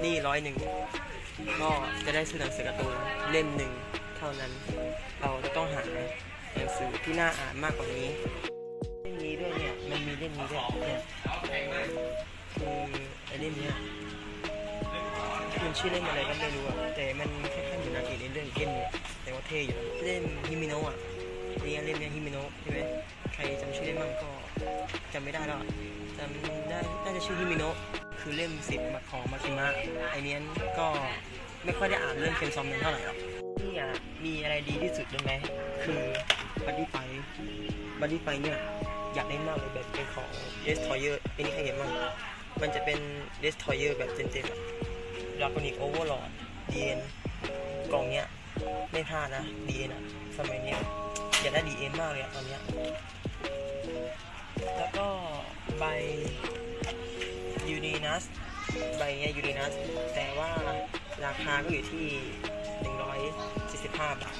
หนี่ร้อยหนึ่งก็จะได้ซื้อหนังสือการ์ตูนเล่มหนึ่งเท่านั้น เราจะต้องหาหนังสือที่น่าอ่านมากกว่านี้เล่มนี้ด้วยเนี่ยมันมีเล่มนี้ด้วยเนี่ยคือไอ้เล่มเนี้ยมันชื่อเล่มอะไรก็ไม่รู้อะแต่มันคล้ายๆเหมือนนางเอกในเรื่องเล่มเนี่ยแต่ว่าเท่อยู่เล่มฮิมิโนะอะนี่เล่มเนี้ยฮิมิโนะใช่ไหมใครจำชื่อเล่มบ้างก็จำไม่ได้แล้วอะจำได้น่าจะชื่อฮิมิโนะ คือเล่มสิบมาของมาคิมะไอเนี้ยก็ไม่ค่อยได้อ่านเรื่องเคนซอมนั้นเท่าไหร่หรอกนี่อะมีอะไรดีที่สุดรู้ไหมคือบัดดี้ไฟบัดดี้ไฟเนี่ยอยากได้มากเลยแบบเป็นของ Destroyer ไอ้นี่ใครเห็นบ้างมันจะเป็น Destroyer แบบเต็มๆอะดราก้อนิกโอเวอร์ลอดดีเอ็นกล่องเนี้ยไม่พลาดนะดีเอ็นอะสมัยเนี้ยอยากได้ดีเอ็นมากเลยอะตอนเนี้ยแล้วก็ใบ ยูนีนัสใบเนี้ยยูนีนัสแต่ว่าราคาก็อยู่ที่175บาท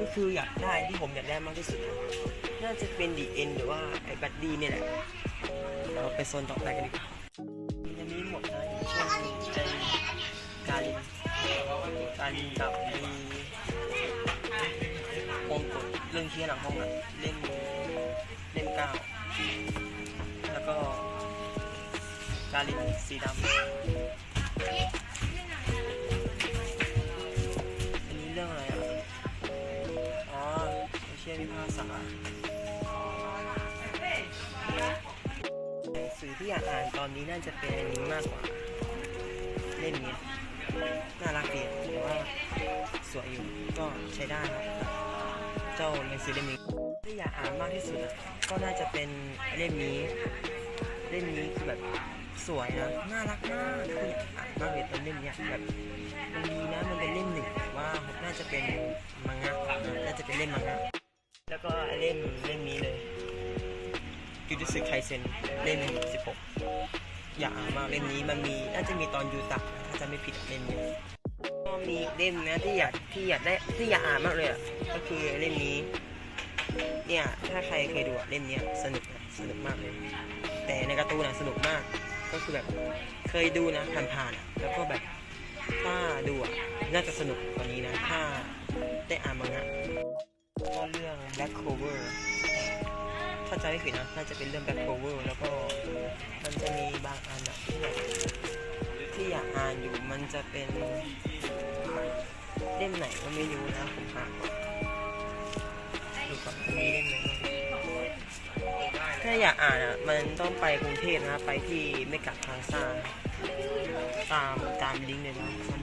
ก็คืออยากได้ที่ผมอยากได้มากที่สุด น่าจะเป็นดีเอ็นหรือว่าไอ้บัดดี้เนี่ยแหละ เราไปโซนต่อไปกันดีกว่าอันนี้หมดนะอย่างเช่นไอ้กาลินกาลินกับมีวงกดเรื่องเที่ยหลังห้องอะเล่มเล่มเก้าว กาลินสีดำอันนี้เรื่องอะไรอะ อ๋อไม่เชื่อวิภาษาหนังสือที่อยากอ่านตอนนี้น่าจะเป็นอันนี้มากกว่า เล่มนี้น่ารักดีแต่ว่าสวยอยู่ก็ใช้ได้ครับ เจ้าหนังสือเล่มนี้ที่อยากอ่านมากที่สุดก็น่าจะเป็นเล่มนี้ เล่มนี้คือแบบ สวยนะน่ารักมากคืออยากอ่านมากเลยตอนเล่มเนี้ยแบบมันดีนะมันเป็นเล่มหนึ่งว่าน่าจะเป็นมังงะน่าจะเป็นเล่มมังงะแล้วก็เล่มเล่มนี้เลยยูดิสึไคเซนเล่ม16อยากอ่านมากเล่มนี้มันมีน่าจะมีตอนยูตักนะถ้าจะไม่ผิดเล่มนี้ก็มีเล่มนะที่อยากที่อยากได้ที่อยากอ่านมากเลยอะก็คือเล่มนี้เนี่ยถ้าใครเคยดูเล่มเนี้ยสนุกสนุกมากเลย แต่ในการ์ตูนะสนุกมาก ก็คือแบบเคยดูนะผ่านๆแล้วก็แบบถ้าดูอะน่าจะสนุกกว่านี้นะ ถ้าได้อ่านมังงะก็เรื่อง Black Clover ถ้าจำไม่ผิดนะน่าจะเป็นเรื่อง Black Clover แล้วก็มันจะมีบางอันอะที่แบบที่อยากอ่านอยู่มันจะเป็นเล่มไหนก็ไม่รู้นะผมหาก่อน อยากอ่านอะมันต้องไปกรุงเทพนะ ไปที่เมกะพลาซ่าตามตามลิงก์เลยนะมัน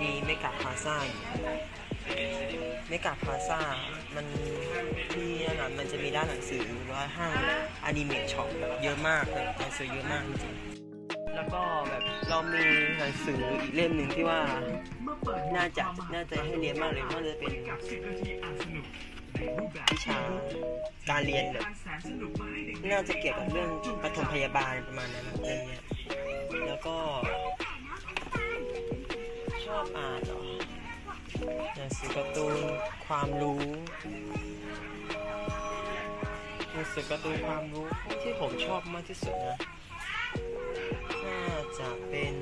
มีเมกะพลาซ่าเมกะพลาซ่ามันที่นั่นมันจะมีด้านหนังสือหรือว่าห้างอนิเมะช็อปเยอะมากเลยหนังสือเยอะมากจริงแล้วก็แบบเรามีหนังสืออีกเล่มหนึ่งที่ว่าน่าจะน่าจะให้เรียนมากเลยน่าจะเป็น วิชาการเรียนแบบน่าจะเกี่ยวกับเรื่องปฐมพยาบาลประมาณนั้นอะไรเงี้ยแล้วก็ชอบอ่านเหรอหนังสือการ์ตูนความรู้หนังสือการ์ตูนความรู้ที่ผมชอบมากที่สุดนะน่าจะเป็น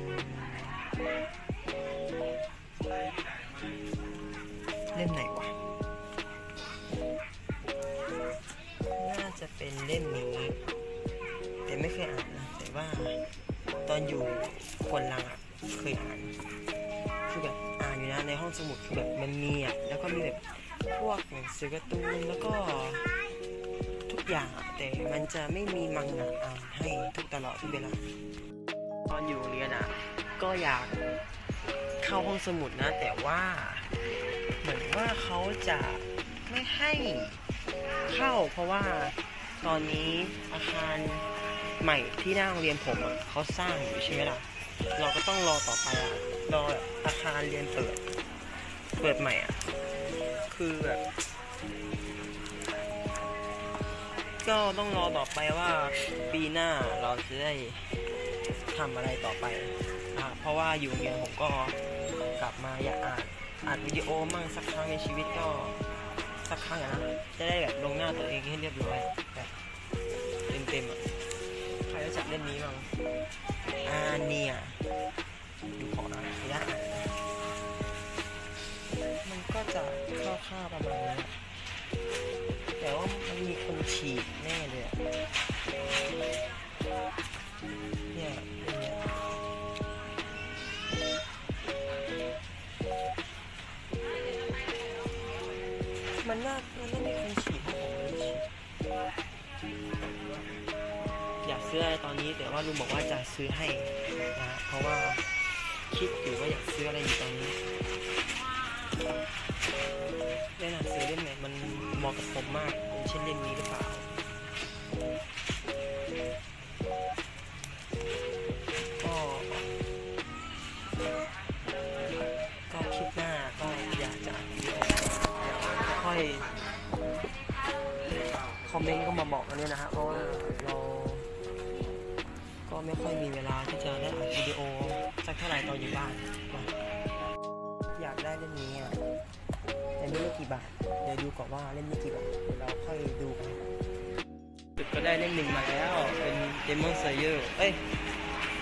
จะเป็นเล่มนี้แต่ไม่เคยอ่านนะแต่ว่าตอนอยู่คนลังอะเคยอ่านคือแบบอ่านอยู่นะในห้องสมุดคือแบบมันมีอะแล้วก็มีแบบพวกหนังสือการ์ตูนแล้วก็ทุกอย่างอะแต่มันจะไม่มีมังงะอ่านให้ทุกตลอดทุกเวลาตอนอยู่เรียนอะก็อยากเข้าห้องสมุดนะ แต่ว่าเหมือนว่าเขาจะไม่ให้เข้าเพราะว่า ตอนนี้อาคารใหม่ที่หน้าโรงเรียนผมอะเขาสร้างอยู่ใช่ไหมล่ะ เราก็ต้องรอต่อไปอะรออาคารเรียนเปิด เปิดใหม่อะ คือแบบก็ต้องรอต่อไปว่าปีหน้าเราจะได้ทำอะไรต่อไปอะเพราะว่าอยู่โรงเรียนผมก็กลับมาอยากอ่านอัดวิดีโอมั่งสักครั้งในชีวิตก็สักครั้งนะจะได้แบบลงหน้าตัวเองให้เรียบร้อย เต็มอะ ใครรู้จักเล่นนี้มั้งอาเนียดูขอนะขออนุญาตอ่านนะมันก็จะคร่าวๆประมาณนี้แต่ว่ามันมีคนฉีกแน่เลยอะเนี่ยเล่มเนี้ยมันน่ามันน่ามีคนฉีกให้ผมไม่ได้ฉีกอยาก ซื้ออะไรตอนนี้ แต่ว่าลุงบอกว่าจะซื้อให้นะเพราะว่าคิดอยู่ว่าอยากซื้ออะไรอยู่ตอนนี้เล่นหนังสือเล่มไหนมันเหมาะกับผมมากเช่นเล่มนี้หรือเปล่าก็ก็คลิปหน้าก็อยากจะค่อยคอมเมนต์ก็มาบอกกันด้วยนะฮะเพราะว่าเรา ก็ไม่ค่อยมีเวลาที่จะได้อัดวิดีโอสักเท่าไหร่ตอนอยู่บ้านอยากได้เล่มนี้อะแต่ไม่รู้กี่บาทเดี๋ยวดูก่อนว่าเล่มนี้กี่บาทเดี๋ยวเราค่อยดูกันก็ได้เล่มหนึ่งมาแล้ว เป็น Demon Slayer เอ้ย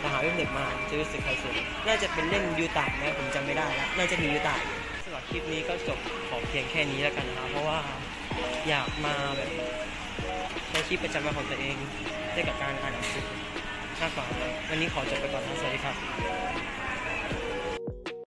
มหาวิทยาลัยมาเจอสึกไคเซนน่าจะเป็นเล่มยูตะนะผมจำไม่ได้แล้วน่าจะมียูตะอยู่สำหรับคลิปนี้ก็จบขอเพียงแค่นี้แล้วกันนะครับเพราะว่าอยากมาแบบใช้ชีวิตประจำวันของตัวเองได้กับการอ่านหนังสือ มากกว่าวันนี้ขอจบไปก่อนนะสวัสดีครับ